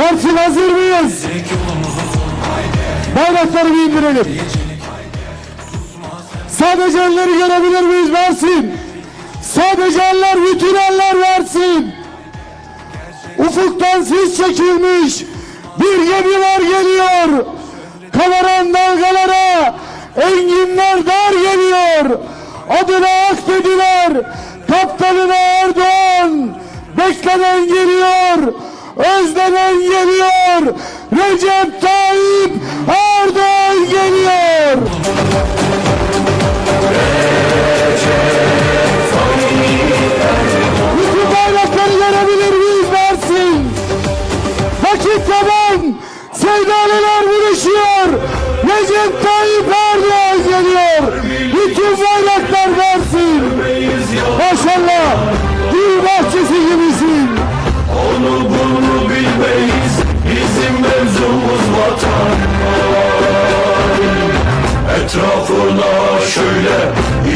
Mersin hazır mıyız? Bayrakları bir indirelim. Sadece elleri görebilir miyiz Mersin? Sadece eller bütün eller versin. Ufuktan sis çekilmiş bir gemiler geliyor. Kavaran dalgalara enginler dar geliyor. Adına ak dediler. Kaptanına Erdoğan. Beklenen geliyor. Özlenen geliyor. Recep Tayyip Erdoğan geliyor. Bütün bayrakları görebilir miyiz Mersin? Vakit tamam. Sevdalılar buluşuyor. Recep Tayyip Erdoğan geliyor. Bütün bayraklar Mersin.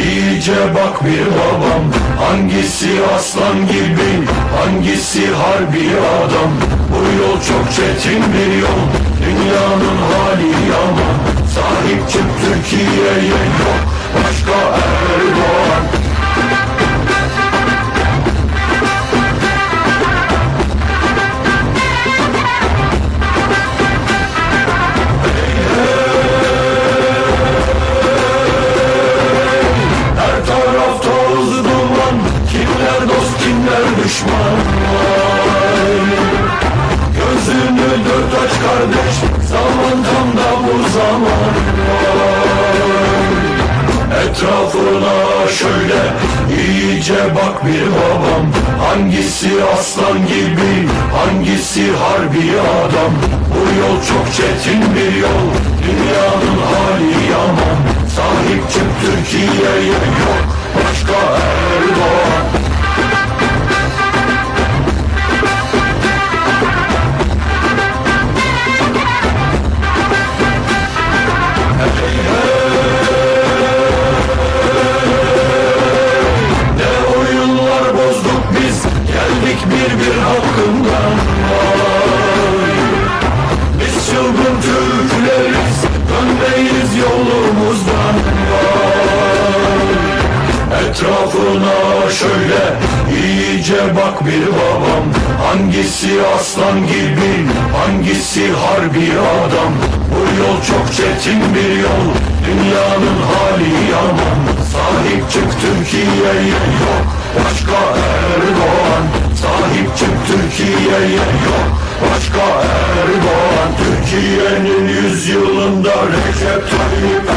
İyice bak bir babam Hangisi aslan gibi hangisi harbi adam? Bu yol çok çetin bir yol Dünyanın hali yaman. Sahip çık Türkiye'ye yok kimler düşman Vay. Gözünü dört aç kardeş Zaman tam da bu zaman Vay. Etrafına şöyle iyice bak bir babam Hangisi aslan gibi hangisi harbi adam Bu yol çok çetin bir yol Dünyanın hali yaman Sahip çık Türkiye'ye Geldik bir bir hakkından. Biz çılgın Türkleriz Dönmeyiz yolumuzdan. Etrafına şöyle iyice bak bir babam Hangisi aslan gibi hangisi harbi adam Bu yol çok çetin bir yol Dünyanın hali yaman Sahip çık Türkiye'ye yok Başka Türkiye'ye yok. Başka Erdoğan Türkiye'nin yüzyılında Recep Tayyip